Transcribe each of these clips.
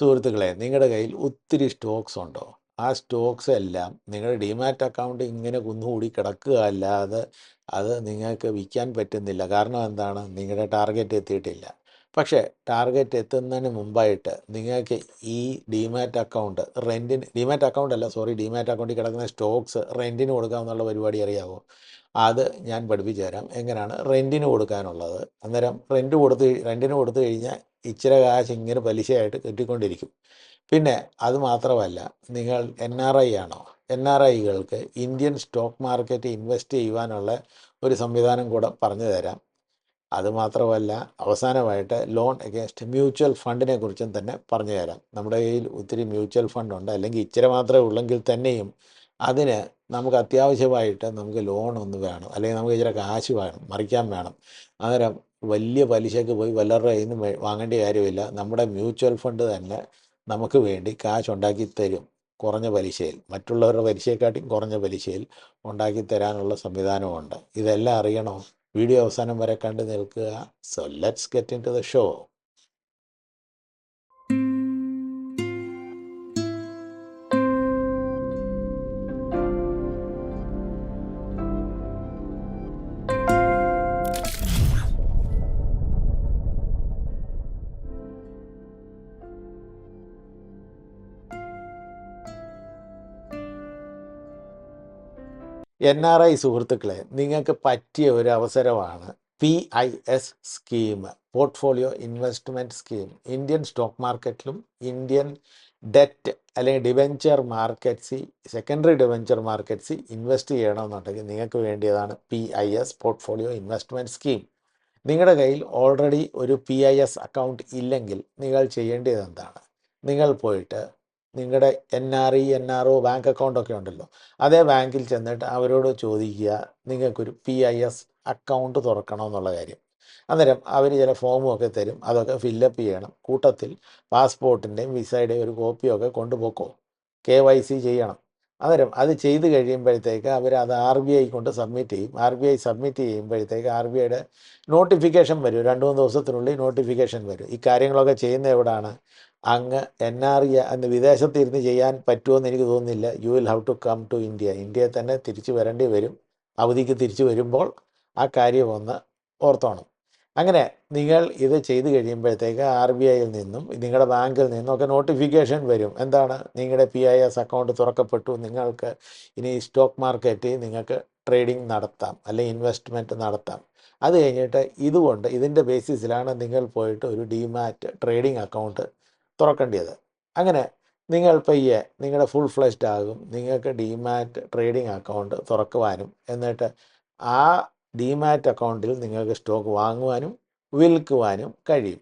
സുഹൃത്തുക്കളെ നിങ്ങളുടെ കയ്യിൽ ഒത്തിരി സ്റ്റോക്സ് ഉണ്ടോ? ആ സ്റ്റോക്സ് എല്ലാം നിങ്ങളുടെ ഡിമാറ്റ് അക്കൗണ്ട് ഇങ്ങനെ കുന്നുകൂടി കിടക്കുക അല്ലാതെ അത് നിങ്ങൾക്ക് വിൽക്കാൻ പറ്റുന്നില്ല. കാരണം എന്താണ്? നിങ്ങളുടെ ടാർഗറ്റ് എത്തിയിട്ടില്ല. പക്ഷേ ടാർഗറ്റ് എത്തുന്നതിന് മുമ്പായിട്ട് നിങ്ങൾക്ക് ഈ ഡിമാറ്റ് അക്കൗണ്ട് റെന്റിന് ഡിമാറ്റ് അക്കൗണ്ട് അല്ല സോറി ഡിമാറ്റ് അക്കൗണ്ടിൽ കിടക്കുന്ന സ്റ്റോക്സ് റെന്റിന് കൊടുക്കാമെന്നുള്ള പരിപാടി അറിയാമോ അത് ഞാൻ പഠിപ്പിച്ചു തരാം. എങ്ങനെയാണ് റെന്റിന് കൊടുക്കാനുള്ളത്. അന്നേരം റെന്റ് കൊടുത്ത് റെന്റിന് കൊടുത്തു കഴിഞ്ഞാൽ ഇച്ചിരി കാശ് ഇങ്ങനെ പലിശയായിട്ട് കിട്ടിക്കൊണ്ടിരിക്കും. പിന്നെ അത് മാത്രമല്ല നിങ്ങൾ എൻ ആർ ഐ ആണോ? എൻ ആർ ഐകൾക്ക് ഇന്ത്യൻ സ്റ്റോക്ക് മാർക്കറ്റ് ഇൻവെസ്റ്റ് ചെയ്യുവാനുള്ള ഒരു സംവിധാനം കൂടെ പറഞ്ഞു തരാം. അതുമാത്രമല്ല അവസാനമായിട്ട് ലോൺ അഗേൻസ്റ്റ് മ്യൂച്വൽ ഫണ്ടിനെ കുറിച്ചും തന്നെ പറഞ്ഞു തരാം. നമ്മുടെ കയ്യിൽ ഒത്തിരി മ്യൂച്വൽ ഫണ്ടുണ്ട് അല്ലെങ്കിൽ ഇച്ചിരി മാത്രമേ ഉള്ളെങ്കിൽ തന്നെയും അതിന് നമുക്ക് അത്യാവശ്യമായിട്ട് നമുക്ക് ലോൺ ഒന്ന് വേണം. അല്ലെങ്കിൽ നമുക്ക് ഇച്ചിരി കാശ് വേണം മറിക്കാൻ വേണം. അന്നേരം വലിയ പലിശയ്ക്ക് പോയി വല്ലവരുടെ കയ്യിൽ നിന്ന് വാങ്ങേണ്ട കാര്യമില്ല. നമ്മുടെ മ്യൂച്വൽ ഫണ്ട് തന്നെ നമുക്ക് വേണ്ടി കാശ് ഉണ്ടാക്കി തരും കുറഞ്ഞ പലിശയിൽ. മറ്റുള്ളവരുടെ പലിശയെക്കാട്ടിയും കുറഞ്ഞ പലിശയിൽ ഉണ്ടാക്കി തരാനുള്ള സംവിധാനമുണ്ട്. ഇതെല്ലാം അറിയണോ? വീഡിയോ അവസാനം വരെ കണ്ടു നിൽക്കുക. So let's get into the show N R I സുഹൃത്തുക്കളെ നിങ്ങൾക്ക് പറ്റിയ ഒരു അവസരമാണ് P I S scheme portfolio investment scheme Indian stock മാർക്കറ്റിലും Indian debt അല്ലെങ്കിൽ ഡിവെഞ്ചർ മാർക്കറ്റ്സിൽ സെക്കൻഡറി ഡിവെഞ്ചർ മാർക്കറ്റ്സിൽ ഇൻവെസ്റ്റ് ചെയ്യണമെന്നുണ്ടെങ്കിൽ നിങ്ങൾക്ക് വേണ്ടിയതാണ് P I S portfolio investment scheme നിങ്ങളുടെ കയ്യിൽ ഓൾറെഡി ഒരു പി ഐ എസ് അക്കൗണ്ട് ഇല്ലെങ്കിൽ നിങ്ങൾ ചെയ്യേണ്ടത് എന്താണ്? നിങ്ങൾ പോയിട്ട് നിങ്ങളുടെ N R E N R O bank അക്കൗണ്ടൊക്കെ ഉണ്ടല്ലോ. അതേ ബാങ്കിൽ ചെന്നിട്ട് അവരോട് ചോദിക്കുക നിങ്ങൾക്കൊരു പി ഐ എസ് അക്കൗണ്ട് തുറക്കണമെന്നുള്ള കാര്യം. അന്നേരം അവർ ചില ഫോമൊക്കെ തരും. അതൊക്കെ ഫില്ലപ്പ് ചെയ്യണം. കൂട്ടത്തിൽ പാസ്പോർട്ടിന്റെയും വിസയുടെയും ഒരു കോപ്പിയൊക്കെ കൊണ്ടുപോക്കോ? കെ വൈ സി ചെയ്യണം. അന്നേരം അത് ചെയ്ത് കഴിയുമ്പോഴത്തേക്ക് അവർ അത് ആർ ബി ഐ കൊണ്ട് സബ്മിറ്റ് ചെയ്യും. ആർ ബി ഐ സബ്മിറ്റ് ചെയ്യുമ്പോഴത്തേക്ക് ആർ ബി ഐയുടെ നോട്ടിഫിക്കേഷൻ വരും. രണ്ട് മൂന്ന് ദിവസത്തിനുള്ളിൽ നോട്ടിഫിക്കേഷൻ വരും. ഈ കാര്യങ്ങളൊക്കെ ചെയ്യുന്ന എവിടാണ്? അങ്ങ് എൻ ആർ ഇ അന്ന് വിദേശത്ത് ഇരുന്ന് ചെയ്യാൻ പറ്റുമെന്ന് എനിക്ക് തോന്നുന്നില്ല. You will have to come to India ഇന്ത്യയിൽ തന്നെ തിരിച്ചു വരേണ്ടി വരും. അവധിക്ക് തിരിച്ചു വരുമ്പോൾ ആ കാര്യം ഒന്ന് ഓർത്തോണം. അങ്ങനെ നിങ്ങൾ ഇത് ചെയ്തു കഴിയുമ്പോഴത്തേക്ക് ആർ ബി ഐയിൽ നിന്നും നിങ്ങളുടെ ബാങ്കിൽ നിന്നും ഒക്കെ നോട്ടിഫിക്കേഷൻ വരും. എന്താണ്? നിങ്ങളുടെ പി ഐ എസ് അക്കൗണ്ട് തുറക്കപ്പെട്ടു. നിങ്ങൾക്ക് ഇനി സ്റ്റോക്ക് മാർക്കറ്റിൽ നിങ്ങൾക്ക് ട്രേഡിംഗ് നടത്താം അല്ലെങ്കിൽ ഇൻവെസ്റ്റ്മെന്റ് നടത്താം. അത് കഴിഞ്ഞിട്ട് ഇതുകൊണ്ട് ഇതിന്റെ ബേസിസിലാണ് നിങ്ങൾ പോയിട്ട് ഒരു ഡിമാറ്റ് ട്രേഡിംഗ് അക്കൗണ്ട് തുറക്കേണ്ടത്. അങ്ങനെ നിങ്ങൾ പയ്യെ നിങ്ങളുടെ ഫുൾ ഫ്ലഷ്ഡ് ആകും. നിങ്ങൾക്ക് ഡിമാറ്റ് ട്രേഡിംഗ് അക്കൗണ്ട് തുറക്കുവാനും. എന്നിട്ട് ആ ഡിമാറ്റ് അക്കൗണ്ടിൽ നിങ്ങൾക്ക് സ്റ്റോക്ക് വാങ്ങുവാനും വിൽക്കുവാനും കഴിയും.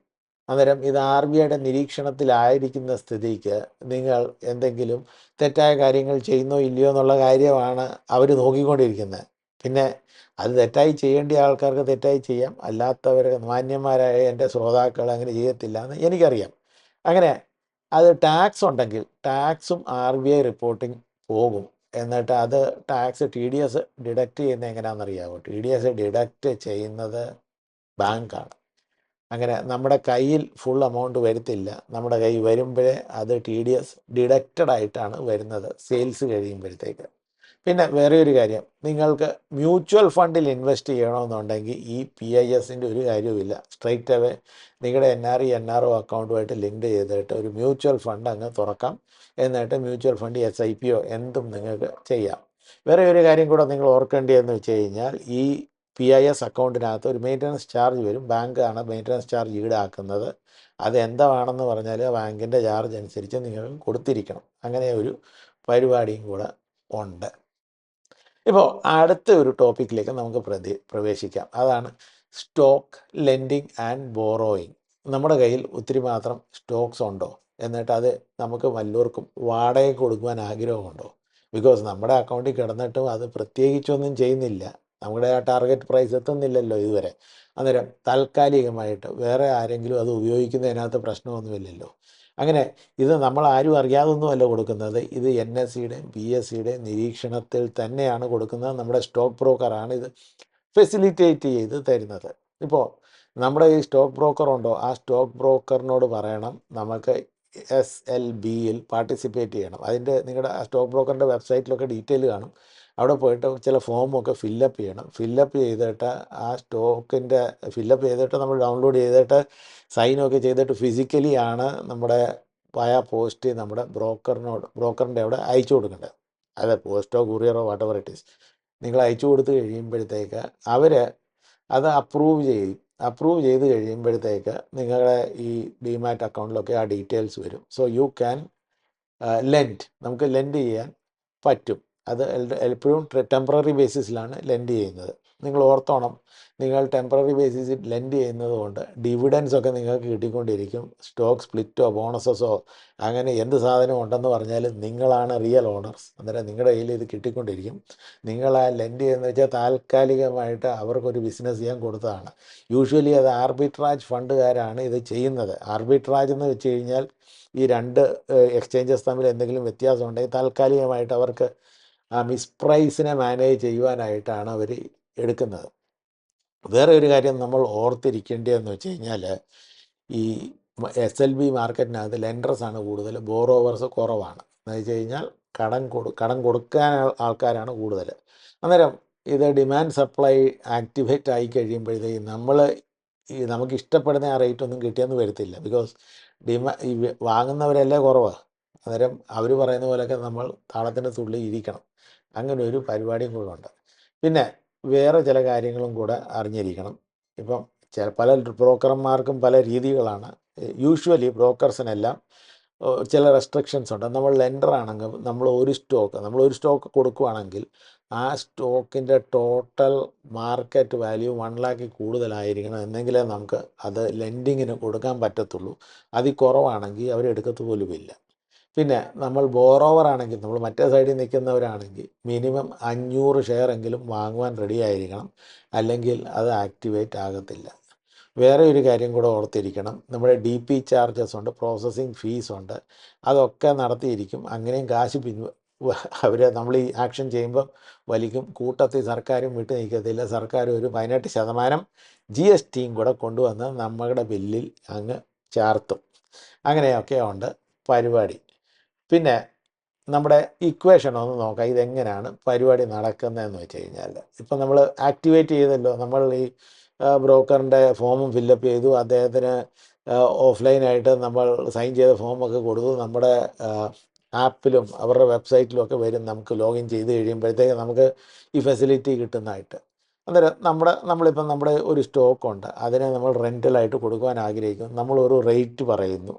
അന്നേരം ഇത് ആർ ബി ഐയുടെ നിരീക്ഷണത്തിലായിരിക്കുന്ന സ്ഥിതിക്ക് നിങ്ങൾ എന്തെങ്കിലും തെറ്റായ കാര്യങ്ങൾ ചെയ്യുന്നോ ഇല്ലയോ എന്നുള്ള കാര്യമാണ് അവർ നോക്കിക്കൊണ്ടിരിക്കുന്നത്. പിന്നെ അത് തെറ്റായി ചെയ്യേണ്ട ആൾക്കാർക്ക് തെറ്റായി ചെയ്യാം. അല്ലാത്തവർ മാന്യന്മാരായ എന്റെ ശ്രോതാക്കൾ അങ്ങനെ ചെയ്യത്തില്ല എന്ന് എനിക്കറിയാം. അങ്ങനെ അത് ടാക്സ് ഉണ്ടെങ്കിൽ ടാക്സും ആർ ബി ഐ റിപ്പോർട്ടിംഗ് പോകും. എന്നിട്ട് അത് tax T D S deduct ചെയ്യുന്നത് എങ്ങനെയാണെന്നറിയാമോ ടി ഡി എസ് ഡിഡക്റ്റ് ചെയ്യുന്നത് ബാങ്കാണ് അങ്ങനെ നമ്മുടെ കയ്യിൽ ഫുൾ എമൗണ്ട് വരത്തില്ല. നമ്മുടെ കയ്യിൽ വരുമ്പോഴേ അത് ടി ഡി എസ് ഡിഡക്റ്റഡ് ആയിട്ടാണ് വരുന്നത്. സെയിൽസ് കഴിയുമ്പോഴത്തേക്ക്. പിന്നെ വേറെ ഒരു കാര്യം. നിങ്ങൾക്ക് മ്യൂച്വൽ ഫണ്ടിൽ ഇൻവെസ്റ്റ് ചെയ്യണമെന്നുണ്ടെങ്കിൽ ഈ പി ഐ എസിന്റെ ഒരു കാര്യവുമില്ല. സ്ട്രൈറ്റ് അവേ നിങ്ങളുടെ N R E N R O അക്കൗണ്ടുമായിട്ട് link ചെയ്തിട്ട് ഒരു മ്യൂച്വൽ ഫണ്ട് അങ്ങ് തുറക്കാം. എന്നിട്ട് മ്യൂച്വൽ ഫണ്ട് എസ് ഐ പിയോ എന്തും നിങ്ങൾക്ക് ചെയ്യാം. വേറെ ഒരു കാര്യം കൂടെ നിങ്ങൾ ഓർക്കേണ്ടതെന്ന് വെച്ച് കഴിഞ്ഞാൽ ഈ പി ഐ എസ് അക്കൗണ്ടിനകത്ത് ഒരു മെയിന്റനൻസ് ചാർജ് വരും. ബാങ്കാണ് മെയിന്റനൻസ് ചാർജ് ഈടാക്കുന്നത്. അത് എന്താണെന്ന് പറഞ്ഞാൽ ബാങ്കിന്റെ ചാർജ് അനുസരിച്ച് നിങ്ങൾ കൊടുത്തിരിക്കണം. അങ്ങനെ ഒരു പരിപാടിയും കൂടെ ഉണ്ട്. ഇപ്പോൾ അടുത്ത ഒരു ടോപ്പിക്കിലേക്ക് നമുക്ക് പ്രതി പ്രവേശിക്കാം. അതാണ് സ്റ്റോക്ക് ലെൻഡിങ് ആൻഡ് ബോറോയിങ്. നമ്മുടെ കയ്യിൽ ഒത്തിരി മാത്രം സ്റ്റോക്സ് ഉണ്ടോ? എന്നിട്ട് അത് നമുക്ക് വല്ലവർക്കും വാടക കൊടുക്കുവാൻ ആഗ്രഹമുണ്ടോ? ബിക്കോസ് നമ്മുടെ അക്കൗണ്ടിൽ കിടന്നിട്ടും അത് പ്രത്യേകിച്ചൊന്നും ചെയ്യുന്നില്ല. നമ്മുടെ ആ ടാർഗറ്റ് പ്രൈസ് എത്തുന്നില്ലല്ലോ ഇതുവരെ. അന്നേരം താൽക്കാലികമായിട്ട് വേറെ ആരെങ്കിലും അത് ഉപയോഗിക്കുന്നതിനകത്ത് പ്രശ്നമൊന്നുമില്ലല്ലോ. അങ്ങനെ ഇത് നമ്മൾ ആരും അറിയാതൊന്നുമല്ല കൊടുക്കുന്നത്. ഇത് എൻ എസ് സിയുടെയും പി എസ് സിയുടെയും നിരീക്ഷണത്തിൽ തന്നെയാണ് കൊടുക്കുന്നത്. നമ്മുടെ സ്റ്റോക്ക് ബ്രോക്കറാണ് ഇത് ഫെസിലിറ്റേറ്റ് ചെയ്ത് തരുന്നത്. ഇപ്പോൾ നമ്മുടെ ഈ സ്റ്റോക്ക് ബ്രോക്കർ ഉണ്ടോ? ആ സ്റ്റോക്ക് ബ്രോക്കറിനോട് പറയണം. നമുക്ക് എസ് എൽ ബിയിൽ പാർട്ടിസിപ്പേറ്റ് ചെയ്യണം. അതിന്റെ നിങ്ങളുടെ സ്റ്റോക്ക് ബ്രോക്കറിന്റെ വെബ്സൈറ്റിലൊക്കെ ഡീറ്റെയിൽ കാണും. അവിടെ പോയിട്ട് ചില ഫോമൊക്കെ ഫില്ലപ്പ് ചെയ്യണം. ഫില്ലപ്പ് ചെയ്തിട്ട് ആ സ്റ്റോക്കിന്റെ ഫില്ലപ്പ് ചെയ്തിട്ട് നമ്മൾ ഡൗൺലോഡ് ചെയ്തിട്ട് സൈനൊക്കെ ചെയ്തിട്ട് ഫിസിക്കലി ആണ് നമ്മുടെ പായ പോസ്റ്റ് നമ്മുടെ ബ്രോക്കറിനോട് ബ്രോക്കറിന്റെ അവിടെ അയച്ചു കൊടുക്കേണ്ടത്. അതെ പോസ്റ്റോ കുറിയറോ വാട്ടവർ ഇറ്റ് ഈസ് നിങ്ങൾ അയച്ചു കൊടുത്ത് കഴിയുമ്പോഴത്തേക്ക് അവർ അത് അപ്രൂവ് ചെയ്യും. അപ്രൂവ് ചെയ്ത് കഴിയുമ്പോഴത്തേക്ക് നിങ്ങളുടെ ഈ ഡിമാറ്റ് അക്കൗണ്ടിലൊക്കെ ആ ഡീറ്റെയിൽസ് വരും. സോ യു ക്യാൻ ലെൻഡ് നമുക്ക് ലെൻഡ് ചെയ്യാൻ പറ്റും. അത് എപ്പോഴും ടെമ്പററി ബേസിസിലാണ് ലെൻഡ് ചെയ്യുന്നത്. നിങ്ങൾ ഓർത്തോണം നിങ്ങൾ ടെമ്പററി ബേസിസിൽ ലെൻഡ് ചെയ്യുന്നത് കൊണ്ട് ഡിവിഡൻസ് ഒക്കെ നിങ്ങൾക്ക് കിട്ടിക്കൊണ്ടിരിക്കും. സ്റ്റോക്ക് സ്പ്ലിറ്റോ ബോണസസോ അങ്ങനെ എന്ത് സാധനം ഉണ്ടെന്ന് പറഞ്ഞാലും നിങ്ങളാണ് റിയൽ ഓണേഴ്സ് അന്നേരം നിങ്ങളുടെ കയ്യിൽ ഇത് കിട്ടിക്കൊണ്ടിരിക്കും. നിങ്ങൾ ആ ലെൻഡ് ചെയ്യുന്നത് വെച്ചാൽ താൽക്കാലികമായിട്ട് അവർക്കൊരു ബിസിനസ് ചെയ്യാൻ കൊടുത്തതാണ്. യൂഷ്വലി അത് ആർബിട്രാജ് ഫണ്ടുകാരാണ് ഇത് ചെയ്യുന്നത്. ആർബിട്രാജ് എന്ന് വെച്ച് കഴിഞ്ഞാൽ ഈ രണ്ട് എക്സ്ചേഞ്ചസ് തമ്മിൽ എന്തെങ്കിലും വ്യത്യാസം ഉണ്ടെങ്കിൽ താൽക്കാലികമായിട്ട് അവർക്ക് ആ മിസ്പ്രൈസിനെ മാനേജ് ചെയ്യുവാനായിട്ടാണ് അവർ എടുക്കുന്നത്. വേറെ ഒരു കാര്യം നമ്മൾ ഓർത്തിരിക്കേണ്ടതെന്ന് വെച്ച് കഴിഞ്ഞാൽ ഈ എസ് എൽ ബി മാർക്കറ്റിനകത്ത് ലെൻഡേഴ്സ് ആണ് കൂടുതൽ ബോറോവേഴ്സ് കുറവാണ്. എന്ന് വെച്ച് കഴിഞ്ഞാൽ കടം കൊടു കടം കൊടുക്കാൻ ആൾക്കാരാണ് കൂടുതൽ അന്നേരം ഇത് ഡിമാൻഡ് സപ്ലൈ ആക്ടിവേറ്റ് ആയി കഴിയുമ്പോഴത്തേക്ക് നമ്മൾ നമുക്ക് ഇഷ്ടപ്പെടുന്ന ആ റേറ്റ് ഒന്നും കിട്ടിയെന്ന് വരത്തില്ല. ബിക്കോസ് ഡിമാ ഈ വാങ്ങുന്നവരല്ലേ കുറവാണ് അന്നേരം അവർ പറയുന്ന പോലെയൊക്കെ നമ്മൾ താളത്തിന്റെ തുള്ളി ഇരിക്കണം. അങ്ങനെ ഒരു പരിപാടിയും കൂടെ ഉണ്ട്. പിന്നെ വേറെ ചില കാര്യങ്ങളും കൂടെ അറിഞ്ഞിരിക്കണം. ഇപ്പം ചില പല ബ്രോക്കർമാർക്കും പല രീതികളാണ്. യൂഷ്വലി ബ്രോക്കേഴ്സിനെല്ലാം ചില റെസ്ട്രിക്ഷൻസ് ഉണ്ട്. നമ്മൾ ലെൻഡർ ആണെങ്കിൽ നമ്മൾ ഒരു സ്റ്റോക്ക് നമ്മൾ ഒരു സ്റ്റോക്ക് കൊടുക്കുകയാണെങ്കിൽ ആ സ്റ്റോക്കിന്റെ ടോട്ടൽ മാർക്കറ്റ് വാല്യൂ വൺ ലാക്കിൽ കൂടുതലായിരിക്കണം എന്നെങ്കിലേ നമുക്ക് അത് ലെൻഡിങ്ങിന് കൊടുക്കാൻ പറ്റത്തുള്ളൂ. അതിൽ കുറവാണെങ്കിൽ അവരെടുക്കത്ത് പോലുമില്ല. പിന്നെ നമ്മൾ ബോറോവർ ആണെങ്കിൽ നമ്മൾ മറ്റേ സൈഡിൽ നിൽക്കുന്നവരാണെങ്കിൽ മിനിമം അഞ്ഞൂറ് ഷെയർ എങ്കിലും വാങ്ങുവാൻ റെഡി ആയിരിക്കണം. അല്ലെങ്കിൽ അത് ആക്ടിവേറ്റ് ആകത്തില്ല. വേറെ ഒരു കാര്യം കൂടെ ഓർത്തിരിക്കണം. നമ്മുടെ ഡി പി ചാർജസ് ഉണ്ട് പ്രോസസ്സിങ് ഫീസ് ഉണ്ട്. അതൊക്കെ നടത്തിയിരിക്കും. അങ്ങനെയും കാശ് പിൻ അവർ നമ്മൾ ഈ ആക്ഷൻ ചെയ്യുമ്പോൾ വലിക്കും. കൂട്ടത്തിൽ സർക്കാരും വിട്ടു നിൽക്കത്തില്ല. സർക്കാർ ഒരു പതിനെട്ട് ശതമാനം ജി എസ് ടിയും കൂടെ കൊണ്ടുവന്ന് നമ്മുടെ ബില്ലിൽ അങ്ങ് ചേർത്തും. അങ്ങനെയൊക്കെ ഉണ്ട് പരിപാടി. പിന്നെ നമ്മുടെ ഇക്വേഷൻ ഒന്ന് നോക്കാം. ഇതെങ്ങനെയാണ് പരിപാടി നടക്കുന്നതെന്ന് വെച്ച് കഴിഞ്ഞാൽ ഇപ്പം നമ്മൾ ആക്ടിവേറ്റ് ചെയ്തല്ലോ നമ്മൾ ഈ ബ്രോക്കറിന്റെ ഫോമും ഫില്ലപ്പ് ചെയ്തു. അദ്ദേഹത്തിന് ഓഫ്ലൈനായിട്ട് നമ്മൾ സൈൻ ചെയ്ത ഫോമൊക്കെ കൊടുത്തു. നമ്മുടെ ആപ്പിലും അവരുടെ വെബ്സൈറ്റിലും ഒക്കെ വരും. നമുക്ക് ലോഗിൻ ചെയ്ത് കഴിയുമ്പോഴത്തേക്ക് നമുക്ക് ഈ ഫെസിലിറ്റി കിട്ടുന്നതായിട്ട്. അന്നേരം നമ്മുടെ നമ്മളിപ്പം നമ്മുടെ ഒരു സ്റ്റോക്കുണ്ട് അതിനെ നമ്മൾ റെന്റലായിട്ട് കൊടുക്കുവാൻ ആഗ്രഹിക്കുന്നു. നമ്മളൊരു റേറ്റ് പറയുന്നു.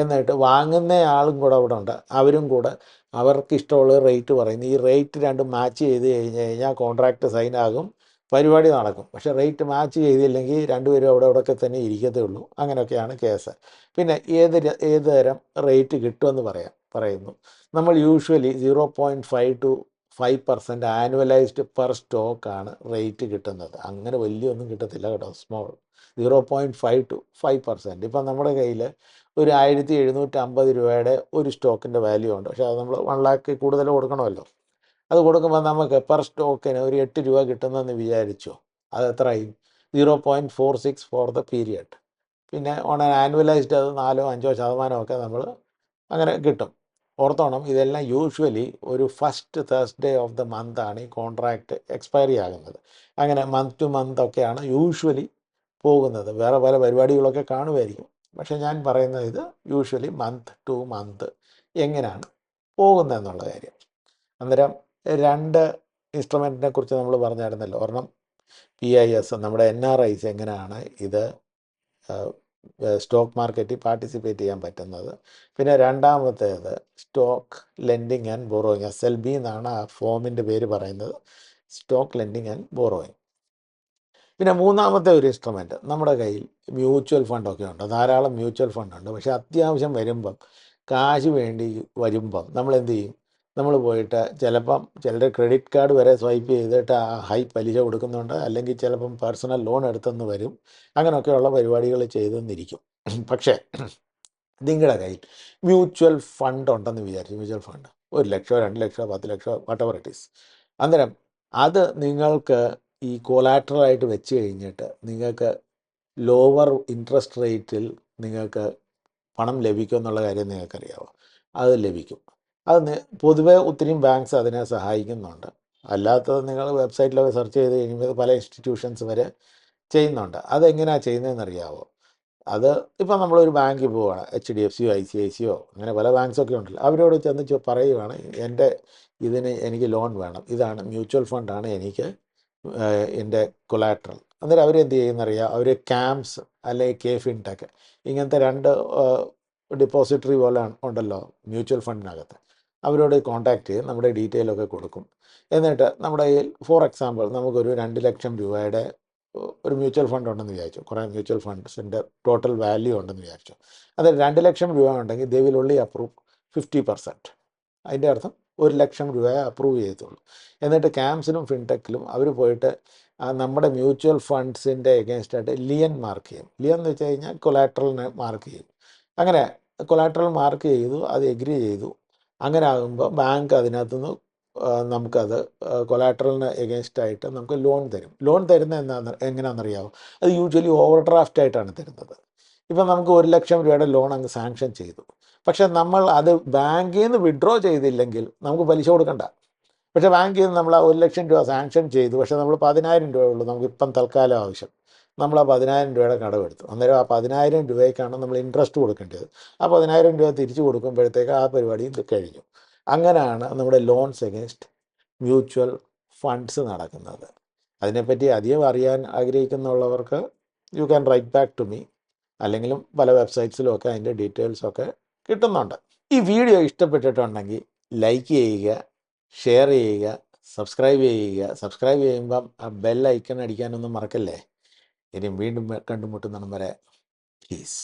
എന്നിട്ട് വാങ്ങുന്ന ആളും കൂടെ അവിടെ ഉണ്ട്. അവരും കൂടെ അവർക്ക് ഇഷ്ടമുള്ള റേറ്റ് പറയുന്നു ഈ റേറ്റ് രണ്ടും മാച്ച് ചെയ്ത് കഴിഞ്ഞ് കഴിഞ്ഞാൽ കോൺട്രാക്റ്റ് സൈൻ ആകും പരിപാടി നടക്കും. പക്ഷേ റേറ്റ് മാച്ച് ചെയ്തില്ലെങ്കിൽ രണ്ടുപേരും അവിടെ അവിടെയൊക്കെ തന്നെ ഇരിക്കത്തേ ഉള്ളൂ. അങ്ങനെയൊക്കെയാണ് കേസ് പിന്നെ ഏത് ഏത് തരം റേറ്റ് കിട്ടുമെന്ന് പറയാം പറയുന്നു. നമ്മൾ usually zero point five to five percent annualised per സ്റ്റോക്കാണ് റേറ്റ് കിട്ടുന്നത്. അങ്ങനെ വലിയൊന്നും കിട്ടത്തില്ല കേട്ടോ. Small zero point five to five percent ഇപ്പം നമ്മുടെ കയ്യിൽ ഒരു ആയിരത്തി എഴുന്നൂറ്റി അമ്പത് രൂപയുടെ ഒരു സ്റ്റോക്കിന്റെ വാല്യൂ ഉണ്ട്. പക്ഷേ അത് നമ്മൾ വൺ ലാക്ക് കൂടുതൽ കൊടുക്കണമല്ലോ. അത് കൊടുക്കുമ്പോൾ നമുക്ക് പെർ സ്റ്റോക്കിന് ഒരു എട്ട് രൂപ കിട്ടുന്നെന്ന് വിചാരിച്ചോ? അത് എത്രയും zero point four six for the period പിന്നെ ഓൺ ആൻ ആനുവലൈസ്ഡ് അത് നാലോ അഞ്ചോ ശതമാനമൊക്കെ നമ്മൾ അങ്ങനെ കിട്ടും. ഓർത്തോണം ഇതെല്ലാം യൂഷ്വലി ഒരു first Thursday of the month ആണ് ഈ കോൺട്രാക്റ്റ് എക്സ്പയറി ആകുന്നത്. അങ്ങനെ മന്ത് ടു മന്ത് ഒക്കെയാണ് യൂഷ്വലി പോകുന്നത്. വേറെ പല പരിപാടികളൊക്കെ കാണുമായിരിക്കും. പക്ഷേ ഞാൻ പറയുന്നത് ഇത് യൂഷ്വലി മന്ത് ടു മന്ത് എങ്ങനെയാണ് പോകുന്നതെന്നുള്ള കാര്യം. അന്നേരം രണ്ട് ഇൻസ്ട്രുമെന്റിനെ കുറിച്ച് നമ്മൾ പറഞ്ഞായിരുന്നല്ലോ. ഒരെണ്ണം പി ഐ എസ് നമ്മുടെ എൻ ആർ ഐസ് എങ്ങനെയാണ് ഇത് സ്റ്റോക്ക് മാർക്കറ്റിൽ പാർട്ടിസിപ്പേറ്റ് ചെയ്യാൻ പറ്റുന്നത്. പിന്നെ രണ്ടാമത്തേത് stock lending and borrowing. S L B എന്നാണ് ആ ഫോമിന്റെ പേര് പറയുന്നത്. Stock lending and borrowing. പിന്നെ മൂന്നാമത്തെ ഒരു ഇൻസ്ട്രുമെന്റ് നമ്മുടെ കയ്യിൽ മ്യൂച്വൽ ഫണ്ടൊക്കെ ഉണ്ട്. ധാരാളം മ്യൂച്വൽ ഫണ്ടുണ്ട് പക്ഷേ അത്യാവശ്യം വരുമ്പം കാശ് വേണ്ടി വരുമ്പം നമ്മൾ എന്ത് ചെയ്യും? നമ്മൾ പോയിട്ട് ചിലപ്പം ചിലരുടെ ക്രെഡിറ്റ് കാർഡ് വരെ സ്വൈപ്പ് ചെയ്തിട്ട് ആ ഹൈ പലിശ കൊടുക്കുന്നുണ്ട്. അല്ലെങ്കിൽ ചിലപ്പം പേഴ്സണൽ ലോൺ എടുത്തെന്ന് വരും. അങ്ങനെയൊക്കെയുള്ള പരിപാടികൾ ചെയ്തെന്നിരിക്കും. പക്ഷേ നിങ്ങളുടെ കയ്യിൽ മ്യൂച്വൽ ഫണ്ട് ഉണ്ടെന്ന് വിചാരിച്ചു മ്യൂച്വൽ ഫണ്ട് ഒരു ലക്ഷമോ രണ്ട് ലക്ഷമോ പത്ത് ലക്ഷമോ വട്ടവർ ഇറ്റ് ഈസ് അന്നേരം അത് നിങ്ങൾക്ക് ഈ കൊലാട്രലായിട്ട് വെച്ച് കഴിഞ്ഞിട്ട് നിങ്ങൾക്ക് ലോവർ ഇൻട്രസ്റ്റ് റേറ്റിൽ നിങ്ങൾക്ക് പണം ലഭിക്കും എന്നുള്ള കാര്യം നിങ്ങൾക്കറിയാവോ? അത് ലഭിക്കും. അത് പൊതുവെ ഒത്തിരിയും ബാങ്ക്സ് അതിനെ സഹായിക്കുന്നുണ്ട്. അല്ലാത്തത് നിങ്ങൾ വെബ്സൈറ്റിലൊക്കെ സെർച്ച് ചെയ്ത് കഴിയുമ്പോൾ പല ഇൻസ്റ്റിറ്റ്യൂഷൻസ് വരെ ചെയ്യുന്നുണ്ട്. അതെങ്ങനെയാണ് ചെയ്യുന്നതെന്ന് അറിയാമോ അത് ഇപ്പം നമ്മളൊരു ബാങ്കിൽ പോവുകയാണ് എച്ച് ഡി എഫ് സിയോ ഐ സി ഐ സിയോ അങ്ങനെ പല ബാങ്ക്സൊക്കെ ഉണ്ടല്ലോ. അവരോട് ചെന്ന് പറയുകയാണ് എന്റെ ഇതിന് എനിക്ക് ലോൺ വേണം. ഇതാണ് മ്യൂച്വൽ ഫണ്ടാണ് എനിക്ക് എന്റെ കൊലാട്രൽ അന്നേരം അവരെന്ത് ചെയ്യുന്നറിയാം? അവർ ക്യാമ്പ്സ് അല്ലെങ്കിൽ കെ ഫിൻടെക് ഇങ്ങനത്തെ രണ്ട് ഡിപ്പോസിറ്ററി പോലെ ഉണ്ടല്ലോ മ്യൂച്വൽ ഫണ്ടിനകത്ത്. അവരോട് കോൺടാക്റ്റ് ചെയ്ത് നമ്മുടെ ഡീറ്റെയിൽ ഒക്കെ കൊടുക്കും. എന്നിട്ട് നമ്മുടെ കയ്യിൽ ഫോർ എക്സാമ്പിൾ നമുക്കൊരു രണ്ട് ലക്ഷം രൂപയുടെ ഒരു മ്യൂച്വൽ ഫണ്ട് ഉണ്ടെന്ന് വിചാരിച്ചു. കുറേ മ്യൂച്വൽ ഫണ്ട്സിന്റെ ടോട്ടൽ വാല്യൂ ഉണ്ടെന്ന് വിചാരിച്ചു. അത് രണ്ട് ലക്ഷം രൂപ ഉണ്ടെങ്കിൽ they only approve fifty percent അതിന്റെ അർത്ഥം ഒരു ലക്ഷം രൂപയെ അപ്രൂവ് ചെയ്യത്തുള്ളൂ. എന്നിട്ട് ക്യാമ്പ്സിലും ഫിൻടെക്കിലും അവർ പോയിട്ട് നമ്മുടെ മ്യൂച്വൽ ഫണ്ട്സിന്റെ എഗൻസ്റ്റ് ആയിട്ട് ലിയൻ മാർക്ക് ചെയ്യും. ലിയൻ എന്ന് വെച്ച് കഴിഞ്ഞാൽ കൊലാട്രലിനെ മാർക്ക് ചെയ്യും. അങ്ങനെ കൊലാട്രൽ മാർക്ക് ചെയ്തു അത് എഗ്രി ചെയ്തു. അങ്ങനെ ആകുമ്പോൾ ബാങ്ക് അതിനകത്തുനിന്ന് നമുക്കത് കൊലാട്രലിന് എഗേൻസ്റ്റായിട്ട് നമുക്ക് ലോൺ തരും. ലോൺ തരുന്ന എന്താണെന്ന് എങ്ങനെയാണെന്നറിയാമോ അത് യൂഷ്വലി ഓവർ ഡ്രാഫ്റ്റ് ആയിട്ടാണ് തരുന്നത്. ഇപ്പം നമുക്ക് ഒരു ലക്ഷം രൂപയുടെ ലോൺ അങ്ങ് സാങ്ഷൻ ചെയ്തു. പക്ഷെ നമ്മൾ അത് ബാങ്കിൽ നിന്ന് വിഡ്രോ ചെയ്തില്ലെങ്കിൽ നമുക്ക് പലിശ കൊടുക്കണ്ട. പക്ഷേ ബാങ്കിൽ നിന്ന് നമ്മൾ ഒരു ലക്ഷം രൂപ സാങ്ഷൻ ചെയ്തു. പക്ഷേ നമ്മൾ പതിനായിരം രൂപ ഉള്ളൂ. നമുക്ക് ഇപ്പം തൽക്കാലം ആവശ്യം. നമ്മൾ ആ പതിനായിരം രൂപയുടെ കടമെടുത്തു അന്നേരം ആ പതിനായിരം രൂപയ്ക്കാണ് നമ്മൾ ഇൻട്രസ്റ്റ് കൊടുക്കേണ്ടത്. ആ പതിനായിരം രൂപ തിരിച്ചു കൊടുക്കുമ്പോഴത്തേക്ക് ആ പരിപാടിയും കഴിഞ്ഞു. അങ്ങനെയാണ് നമ്മുടെ ലോൺസ് എഗൻസ്റ്റ് മ്യൂച്വൽ ഫണ്ട്സ് നടക്കുന്നത്. അതിനെപ്പറ്റി അധികം അറിയാൻ ആഗ്രഹിക്കുന്നുള്ളവർക്ക് you can write back to me അല്ലെങ്കിലും പല വെബ്സൈറ്റ്സിലും ഒക്കെ അതിന്റെ ഡീറ്റെയിൽസൊക്കെ കിട്ടുന്നുണ്ട്. ഈ വീഡിയോ ഇഷ്ടപ്പെട്ടിട്ടുണ്ടെങ്കിൽ ലൈക്ക് ചെയ്യുക ഷെയർ ചെയ്യുക സബ്സ്ക്രൈബ് ചെയ്യുക. സബ്സ്ക്രൈബ് ചെയ്യുമ്പം ആ ബെൽ ഐക്കൺ അടിക്കാനൊന്നും മറക്കല്ലേ? ഇനി വീണ്ടും കണ്ടുമുട്ടുന്നിടം വരെ പീസ്